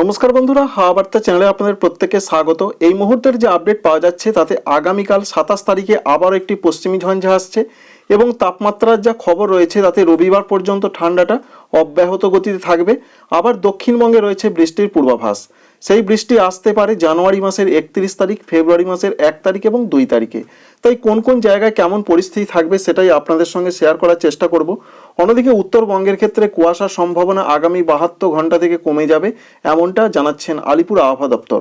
নমস্কার বন্ধুরা, হাওয়া বার্তা চ্যানেলে আপনাদের প্রত্যেককে স্বাগত। এই মুহূর্তের যে আপডেট পাওয়া যাচ্ছে, তাতে আগামীকাল সাতাশ তারিখে আবারও একটি পশ্চিমী ঝঞ্ঝা আসছে এবং তাপমাত্রার যা খবর রয়েছে, তাতে রবিবার পর্যন্ত ঠান্ডাটা অব্যাহত গতিতে থাকবে। আবার দক্ষিণবঙ্গে রয়েছে বৃষ্টির পূর্বাভাস। সেই বৃষ্টি আসতে পারে জানুয়ারি মাসের একত্রিশ তারিখ, ফেব্রুয়ারি মাসের এক তারিখ এবং দুই তারিখে। তাই কোন কোন জায়গায় কেমন পরিস্থিতি থাকবে সেটাই আপনাদের সঙ্গে শেয়ার করার চেষ্টা করব। অন্যদিকে উত্তরবঙ্গের ক্ষেত্রে কুয়াশার সম্ভাবনা আগামী বাহাত্তর ঘণ্টা থেকে কমে যাবে, এমনটা জানাচ্ছেন আলিপুর আবহাওয়া দপ্তর।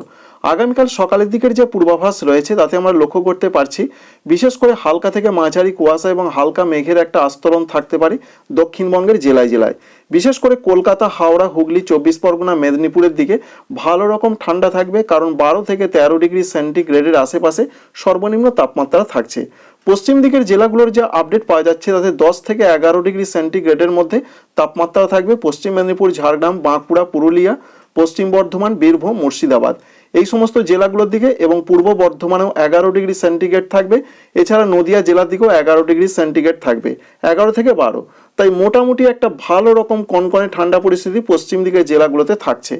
আগামীকাল সকালের দিকের যে পূর্বাভাস রয়েছে, তাতে আমরা লক্ষ্য করতে পারছি, বিশেষ করে হালকা থেকে মাঝারি কুয়াশা এবং হালকা মেঘের একটা আস্তরণ থাকতে পারে দক্ষিণবঙ্গের জেলায় জেলায়। বিশেষ করে কলকাতা, হাওড়া, হুগলি, চব্বিশ পরগনা, মেদিনীপুরের দিকে ভালো রকম ঠান্ডা থাকবে, কারণ বারো থেকে তেরো ডিগ্রি সেন্টিগ্রেডের আশেপাশে সর্বনিম্ন তাপমাত্রা থাকছে। পশ্চিম দিকের জেলাগুলোর যে আপডেট পাওয়া যাচ্ছে, তাতে দশ থেকে এগারো ডিগ্রি সেন্টিগ্রেডের মধ্যে তাপমাত্রা থাকবে পশ্চিম মেদিনীপুর, ঝাড়গ্রাম, বাঁকুড়া, পুরুলিয়া, পশ্চিম বর্ধমান, বীরভূম, মুর্শিদাবাদ। এই সমস্ত জেলাগুলোর দিকে এবং পূর্ব বর্ধমানেও এগারো ডিগ্রি সেন্টিগ্রেড থাকবে। এছাড়া নদিয়া জেলার দিকেও এগারো ডিগ্রি সেন্টিগ্রেড থাকবে, এগারো থেকে বারো। তাই মোটামুটি একটা ভালো রকম কনকনে ঠান্ডা পরিস্থিতি পশ্চিম দিকের জেলাগুলোতে থাকছে।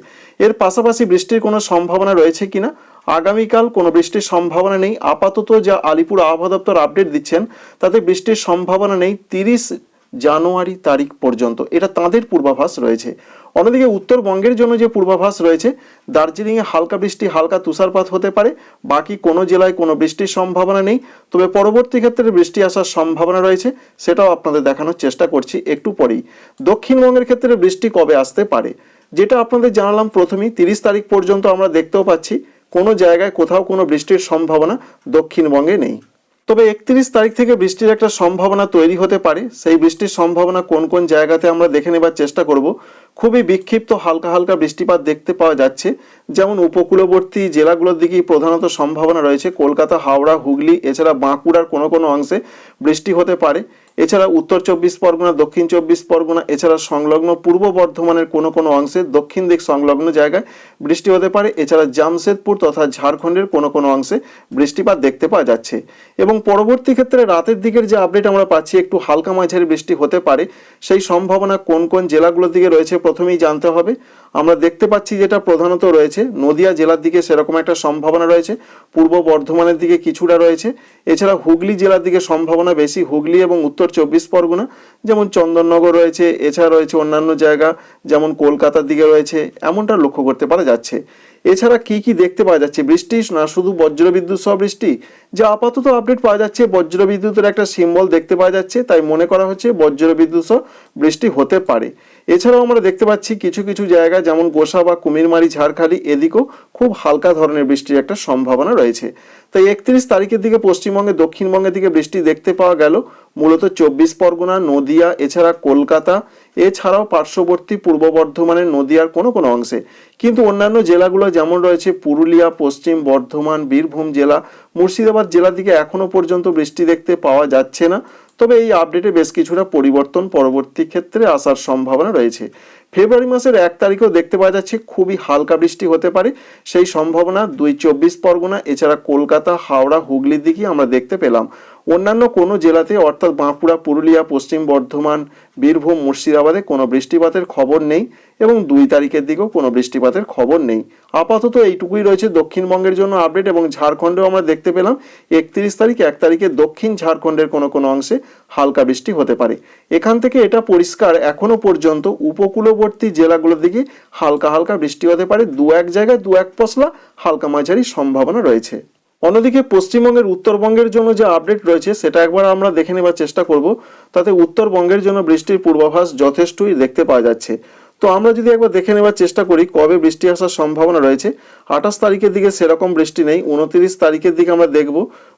এর পাশাপাশি বৃষ্টির কোনো সম্ভাবনা রয়েছে কিনা? আগামীকাল কোনো বৃষ্টির সম্ভাবনা নেই। আপাতত যা আলিপুর আবহাওয়া দপ্তর আপডেট দিচ্ছেন, তাতে বৃষ্টির সম্ভাবনা নেই। তিরিশ জানুয়ারি তারিখ পর্যন্ত। এটা তাঁদের পূর্বাভাস রয়েছে। অন্যদিকে উত্তরবঙ্গের জন্য যে পূর্বাভাস রয়েছে, দার্জিলিংয়ে হালকা বৃষ্টি, হালকা তুষারপাত হতে পারে। বাকি কোনো জেলায় কোনো বৃষ্টির সম্ভাবনা নেই। তবে পরবর্তী ক্ষেত্রে বৃষ্টি আসার সম্ভাবনা রয়েছে, সেটাও আপনাদের দেখানোর চেষ্টা করছি একটু পরেই। দক্ষিণবঙ্গের ক্ষেত্রে বৃষ্টি কবে আসতে পারে? যেটা আপনাদের জানালাম প্রথমেই, তিরিশ তারিখ পর্যন্ত আমরা দেখতেও পাচ্ছি, কোনো জায়গায় কোথাও কোনো বৃষ্টির সম্ভাবনা দক্ষিণবঙ্গে নেই। তবে একত্রিশ তারিখ থেকে বৃষ্টির একটা সম্ভাবনা তৈরি হতে পারে। সেই বৃষ্টির সম্ভাবনা কোন কোন জায়গাতে আমরা দেখে নেবার চেষ্টা করব। খুবই বিক্ষিপ্ত হালকা হালকা বৃষ্টিপাত দেখতে পাওয়া যাচ্ছে। যেমন উপকূলবর্তী জেলাগুলোর দিকেই প্রধানত সম্ভাবনা রয়েছে। কলকাতা, হাওড়া, হুগলি, এছাড়া বাঁকুড়ার কোনো কোনো অংশে বৃষ্টি হতে পারে। এছাড়া উত্তর চব্বিশ পরগনা, দক্ষিণ চব্বিশ পরগনা, এছাড়া সংলগ্ন পূর্ব বর্ধমানের কোনো কোনো অংশে দক্ষিণ দিক সংলগ্ন জায়গায় বৃষ্টি হতে পারে। এছাড়া জামশেদপুর তথা ঝাড়খণ্ডের কোনো কোনো অংশে বৃষ্টিপাত দেখতে পাওয়া যাচ্ছে। এবং পরবর্তী ক্ষেত্রে রাতের দিকের যে আপডেট আমরা পাচ্ছি, একটু হালকা মাঝারি বৃষ্টি হতে পারে। সেই সম্ভাবনা কোন কোন জেলাগুলোর দিকে রয়েছে প্রথমেই জানতে হবে। আমরা দেখতে পাচ্ছি যেটা প্রধানত রয়েছে, নদিয়া জেলার দিকে সেরকম একটা সম্ভাবনা রয়েছে, পূর্ব বর্ধমানের দিকে কিছুটা রয়েছে। এছাড়া হুগলি জেলার দিকে সম্ভাবনা বেশি। হুগলি এবং উত্তর চব্বিশ পরগনা, যেমন চন্দননগর রয়েছে, এছাড়া রয়েছে অন্যান্য জায়গা, যেমন কলকাতার দিকে রয়েছে, এমনটা লক্ষ্য করতে পারা যাচ্ছে। এছাড়া কি কি দেখতে পাওয়া যাচ্ছে? বৃষ্টি না, শুধু বজ্রবিদ্যুৎ সহ বৃষ্টি? যা আপাতত আপডেট পাওয়া যাচ্ছে, বজ্রবিদ্যুতের একটা সিম্বল দেখতে পাওয়া যাচ্ছে, তাই মনে করা হচ্ছে বজ্রবিদ্যুৎ সহ বৃষ্টি হতে পারে। এছাড়াও আমরা দেখতে পাচ্ছি কিছু কিছু জায়গা যেমন গোসা বা কুমিরমারি ঝাড়খালি এদিকেও খুব হালকা ধরনের বৃষ্টির একটা সম্ভাবনা রয়েছে। তাই একত্রিশ তারিখের দিকে পশ্চিমবঙ্গে, দক্ষিণবঙ্গের দিকে বৃষ্টি দেখতে পাওয়া গেল। মূলত চব্বিশ পরগনা, নদিয়া, এছাড়া কলকাতা, এছাড়াও পার্শ্ববর্তী পূর্ব বর্ধমানের নদিয়ার কোনো কোনো অংশে। কিন্তু অন্যান্য জেলাগুলো যেমন রয়েছে পুরুলিয়া, পশ্চিম বর্ধমান, বীরভূম জেলা, মুর্শিদাবাদ জেলার দিকে এখনও পর্যন্ত বৃষ্টি দেখতে পাওয়া যাচ্ছে না। তবে এই আপডেটে বেশ কিছুটা পরিবর্তন পরবর্তী ক্ষেত্রে আসার সম্ভাবনা রয়েছে। ফেব্রুয়ারি মাসের এক তারিখেও দেখতে পাওয়া যাচ্ছে খুবই হালকা বৃষ্টি হতে পারে। সেই সম্ভাবনা দুই চব্বিশ পরগনা, এছাড়া কলকাতা, হাওড়া, হুগলির দিকে আমরা দেখতে পেলাম। অন্যান্য কোনো জেলাতে, অর্থাৎ বাঁকুড়া, পুরুলিয়া, পশ্চিম বর্ধমান, বীরভূম, মুর্শিদাবাদে কোনো বৃষ্টিপাতের খবর নেই এবং দুই তারিখের দিকেও কোনো বৃষ্টিপাতের খবর নেই। আপাতত এইটুকুই রয়েছে দক্ষিণবঙ্গের জন্য আপডেট এবং ঝাড়খণ্ডেও আমরা দেখতে পেলাম একত্রিশ তারিখ, এক তারিখে দক্ষিণ ঝাড়খণ্ডের কোনো কোনো অংশে হালকা বৃষ্টি হতে পারে। এখান থেকে এটা পরিষ্কার এখনও পর্যন্ত উপকূলবর্তী জেলাগুলোর দিকে হালকা হালকা বৃষ্টি হতে পারে। দু এক জায়গায় দু এক পশলা হালকা মাঝারি সম্ভাবনা রয়েছে। অন্যদিকে পশ্চিমবঙ্গের উত্তরবঙ্গের জন্য যে আপডেট রয়েছে, সেটা একবার আমরা দেখে নেবার চেষ্টা করব। তাতে উত্তরবঙ্গের জন্য বৃষ্টির পূর্বাভাস যথেষ্টই দেখতে পাওয়া যাচ্ছে। তো আমরা যদি একবার দেখে নেবার চেষ্টা করি, কবে বৃষ্টি আসার সম্ভাবনা রয়েছে, আঠাশ তারিখের দিকে সেরকম বৃষ্টি নেই, উনত্রিশ তারিখের দিকে আমরা দেখব।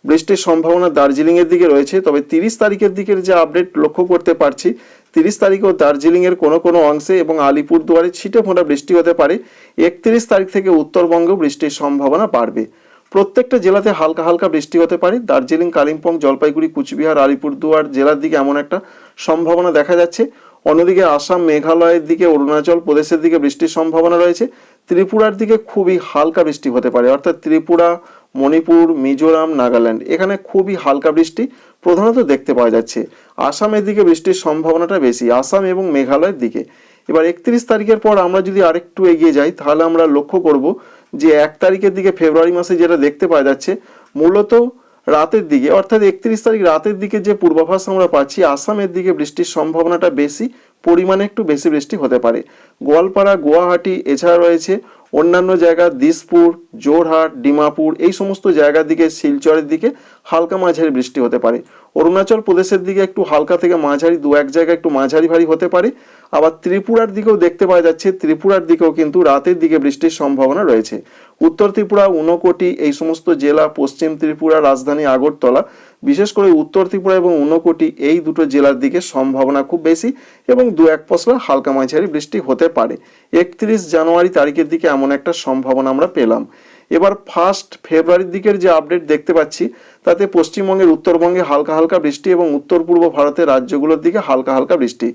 বৃষ্টির সম্ভাবনা দার্জিলিংয়ের দিকে রয়েছে, তবে তিরিশ তারিখের দিকের যে আপডেট লক্ষ্য করতে পারছি, তিরিশ তারিখেও দার্জিলিংয়ের কোনো কোনো অংশে এবং আলিপুরদুয়ারে ছিটে ফোঁটা বৃষ্টি হতে পারে, একত্রিশ তারিখ থেকে উত্তরবঙ্গেও বৃষ্টির সম্ভাবনা বাড়বে। প্রত্যেকটা জেলাতে হালকা হালকা বৃষ্টি হতে পারে। দার্জিলিং, কালিম্পং, জলপাইগুড়ি, কুচবিহার, আলিপুরদুয়ার জেলার দিকে এমন একটা সম্ভাবনা দেখা যাচ্ছে। অন্যদিকে আসাম, মেঘালয়ের দিকে, অরুণাচল প্রদেশের দিকে বৃষ্টির সম্ভাবনা রয়েছে। ত্রিপুরার দিকে খুবই হালকা বৃষ্টি হতে পারে। অর্থাৎ ত্রিপুরা, মণিপুর, মিজোরাম, নাগাল্যান্ড, এখানে খুবই হালকা বৃষ্টি প্রধানত দেখতে পাওয়া যাচ্ছে। আসামের দিকে বৃষ্টির সম্ভাবনাটা বেশি, আসাম এবং মেঘালয়ের দিকে। এবার একত্রিশ তারিখের পর আমরা যদি আরেকটু এগিয়ে যাই, তাহলে আমরা লক্ষ্য করব যে এক তারিখের দিকে ফেব্রুয়ারি মাসে যেটা দেখতে পাওয়া যাচ্ছে, মূলত রাতের দিকে, অর্থাৎ একত্রিশ তারিখ রাতের দিকে যে পূর্বাভাস আমরা পাচ্ছি, আসামের দিকে বৃষ্টির সম্ভাবনাটা বেশি, পরিমাণে একটু বেশি বৃষ্টি হতে পারে। গোয়ালপাড়া, গুয়াহাটি, এছাড়া রয়েছে অন্যান্য জায়গা, দিসপুর জোরহাট ডিমাপুর, এই সমস্ত জায়গার দিকে, শিলচরের দিকে হালকা মাঝারি বৃষ্টি হতে পারে। অরুণাচল প্রদেশের দিকে একটু হালকা থেকে মাঝারি, দু এক জায়গায় একটু মাঝারি ভারী হতে পারে। আবার ত্রিপুরার দিকেও দেখতে পাওয়া যাচ্ছে, ত্রিপুরার দিকেও কিন্তু রাতের দিকে বৃষ্টির সম্ভাবনা রয়েছে। উত্তর ত্রিপুরা ঊনকোটি এই সমস্ত জেলা, পশ্চিম ত্রিপুরা, রাজধানী আগরতলা, বিশেষ করে উত্তর ত্রিপুরা এবং ঊনকোটি এই দুটো জেলার দিকে সম্ভাবনা খুব বেশি এবং দু এক পশলা হালকা মাঝারি বৃষ্টি হতে পারে। একত্রিশ জানুয়ারি তারিখের দিকে এমন একটা সম্ভাবনা আমরা পেলাম। এবার ফার্স্ট ফেব্রুয়ারির দিকের যে আপডেট দেখতে পাচ্ছি, তাতে পশ্চিমবঙ্গের উত্তরবঙ্গে হালকা হালকা বৃষ্টি এবং উত্তর পূর্ব ভারতের রাজ্যগুলোর দিকে হালকা হালকা বৃষ্টি।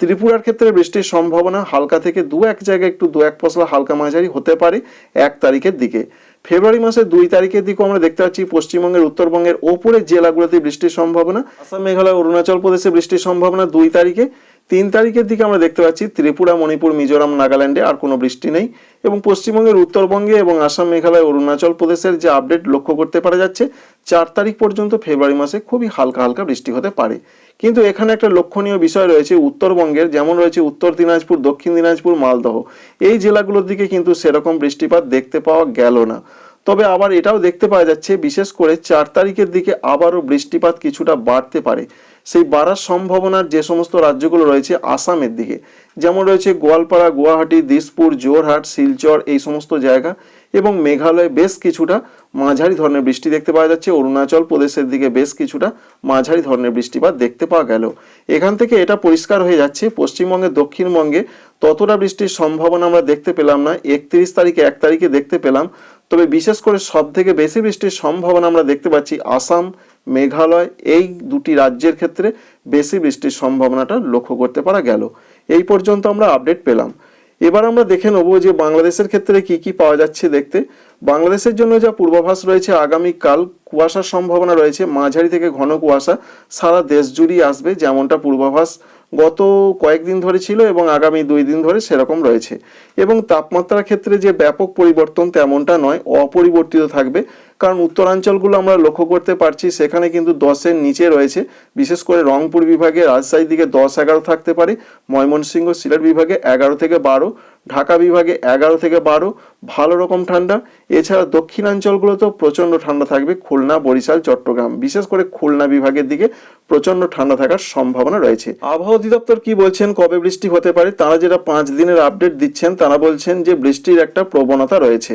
ত্রিপুরার ক্ষেত্রে বৃষ্টির সম্ভাবনা হালকা থেকে দু এক জায়গায় একটু দু এক পশলা হালকা মাঝারি হতে পারে এক তারিখের দিকে। ফেব্রুয়ারি মাসের দুই তারিখের দিকেও আমরা দেখতে পাচ্ছি পশ্চিমবঙ্গের উত্তরবঙ্গের ওপরের জেলাগুলোতে বৃষ্টির সম্ভাবনা। আসাম, মেঘালয়, অরুণাচল প্রদেশে বৃষ্টির সম্ভাবনা দুই তারিখে। তিন তারিখের দিকে আমরা দেখতে পাচ্ছি ত্রিপুরা, মণিপুর, মিজোরাম, নাগাল্যান্ডে আর কোনো বৃষ্টি নেই এবং পশ্চিমবঙ্গের উত্তরবঙ্গে এবং আসাম, মেঘালয়, অরুণাচল প্রদেশের যে আপডেট লক্ষ্য করতে পারা যাচ্ছে, চার তারিখ পর্যন্ত ফেব্রুয়ারি মাসে খুবই হালকা হালকা বৃষ্টি হতে পারে। কিন্তু এখানে একটা লক্ষণীয় বিষয় রয়েছে উত্তরবঙ্গের, যেমন রয়েছে উত্তর দিনাজপুর, দক্ষিণ দিনাজপুর, মালদহ। এই জেলাগুলোর দিকে কিন্তু সেরকম বৃষ্টিপাত দেখতে পাওয়া গেল না। তবে আবার এটাও দেখতে পাওয়া যাচ্ছে, বিশেষ করে চার তারিখের দিকে আবারও বৃষ্টিপাত কিছুটা বাড়তে পারে। সেই বাড়ার সম্ভাবনার যে সমস্ত রাজ্যগুলো রয়েছে আসামের দিকে, যেমন রয়েছে গোয়ালপাড়া, গুয়াহাটি, দিসপুর জোরহাট শিলচর, এই সমস্ত জায়গা এবং মেঘালয়ে বেশ কিছুটা মাঝারি ধরনের বৃষ্টি দেখতে পাওয়া যাচ্ছে। অরুণাচল প্রদেশের দিকে বেশ কিছুটা মাঝারি ধরনের বৃষ্টিপাত দেখতে পাওয়া গেল। এখান থেকে এটা পরিষ্কার হয়ে যাচ্ছে। পশ্চিমবঙ্গের দক্ষিণবঙ্গে ততটা বৃষ্টির সম্ভাবনা আমরা দেখতে পেলাম না। একত্রিশ তারিখে এক তারিখে দেখতে পেলাম। তবে বিশেষ করে সব থেকে বেশি বৃষ্টির সম্ভাবনা আমরা দেখতে পাচ্ছি আসাম মেঘালয়, এই দুটি রাজ্যের ক্ষেত্রে বেশি বৃষ্টির সম্ভাবনাটা লক্ষ্য করতে পারা গেল। এই পর্যন্ত আমরা আপডেট পেলাম। এবার আমরা দেখে নেব যে বাংলাদেশের ক্ষেত্রে কি কি পাওয়া যাচ্ছে দেখতে। বাংলাদেশের জন্য যা পূর্বাভাস রয়েছে, আগামীকাল কুয়াশার সম্ভাবনা রয়েছে। মাঝারি থেকে ঘন কুয়াশা সারা দেশ জুড়েই আসবে, যেমনটা পূর্বাভাস গত কয়েকদিন ধরে ছিল এবং আগামী দুই দিন ধরে সেরকম রয়েছে। এবং তাপমাত্রার ক্ষেত্রে যে ব্যাপক পরিবর্তন তেমনটা নয়, অপরিবর্তিত থাকবে। কারণ উত্তরাঞ্চলগুলো আমরা লক্ষ্য করতে পারছি, সেখানে কিন্তু দশের নিচে রয়েছে। বিশেষ করে রংপুর বিভাগে রাজশাহীর দিকে দশ এগারো থাকতে পারে, ময়মনসিংহ সিলেট বিভাগে এগারো থেকে বারো, ঢাকা বিভাগে এগারো থেকে বারো, ভালো রকম ঠান্ডা। এছাড়া দক্ষিণাঞ্চলগুলোতেও প্রচণ্ড ঠান্ডা থাকবে, খুলনা, বরিশাল, চট্টগ্রাম। বিশেষ করে খুলনা বিভাগের দিকে প্রচণ্ড ঠান্ডা থাকার সম্ভাবনা রয়েছে। আবহাওয়া অধিদপ্তর কি বলছেন, কবে বৃষ্টি হতে পারে, তারা যেটা পাঁচ দিনের আপডেট দিচ্ছেন, তারা বলছেন যে বৃষ্টির একটা প্রবণতা রয়েছে।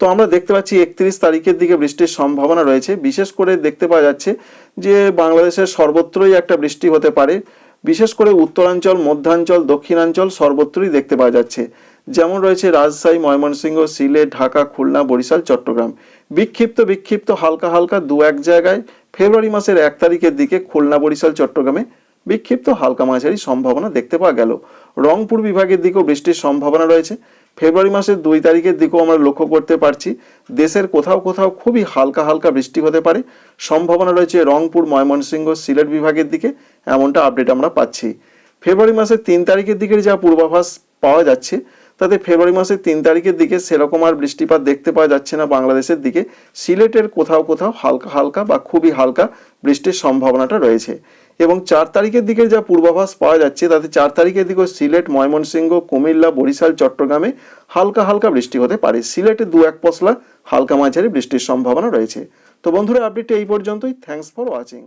তো আমরা দেখতে পাচ্ছি একত্রিশ তারিখের দিকে বৃষ্টির সম্ভাবনা রয়েছে। বিশেষ করে দেখতে পাওয়া যাচ্ছে যে বাংলাদেশের সর্বত্রই একটা বৃষ্টি হতে পারে। বিশেষ করে উত্তরাঞ্চল, মধ্যাঞ্চল, দক্ষিণাঞ্চল সর্বত্রই দেখতে পাওয়া যাচ্ছে। যেমন রয়েছে রাজশাহী, ময়মনসিংহ, সিলেট, ঢাকা, খুলনা, বরিশাল, চট্টগ্রাম। বিক্ষিপ্ত বিক্ষিপ্ত হালকা হালকা দু এক জায়গায় ফেব্রুয়ারি মাসের এক তারিখের দিকে খুলনা, বরিশাল, চট্টগ্রামে বিক্ষিপ্ত হালকা মাঝারি সম্ভাবনা দেখতে পাওয়া গেল। রংপুর বিভাগের দিকেও বৃষ্টির সম্ভাবনা রয়েছে। ফেব্রুয়ারি মাসের দুই তারিখের দিকেও আমরা লক্ষ্য করতে পারছি, দেশের কোথাও কোথাও খুবই হালকা হালকা বৃষ্টি হতে পারে। সম্ভাবনা রয়েছে রংপুর, ময়মনসিংহ, সিলেট বিভাগের দিকে, এমনটা আপডেট আমরা পাচ্ছি। ফেব্রুয়ারি মাসের তিন তারিখের দিকের যা পূর্বাভাস পাওয়া যাচ্ছে, তাতে ফেব্রুয়ারি মাসের তিন তারিখের দিকে সেরকম আর বৃষ্টিপাত দেখতে পাওয়া যাচ্ছে না বাংলাদেশের দিকে। সিলেটের কোথাও কোথাও হালকা হালকা বা খুবই হালকা বৃষ্টির সম্ভাবনাটা রয়েছে। এবং চার তারিখের দিকে যা পূর্বাভাস পাওয়া যাচ্ছে, তাতে চার তারিখের দিকে সিলেট, ময়মনসিংহ, কুমিল্লা, বরিশাল, চট্টগ্রামে হালকা হালকা বৃষ্টি হতে পারে। সিলেটে দু এক পশলা হালকা মাঝারি বৃষ্টির সম্ভাবনা রয়েছে। তো বন্ধুরা আপডেটটি এই পর্যন্তই। Thanks for watching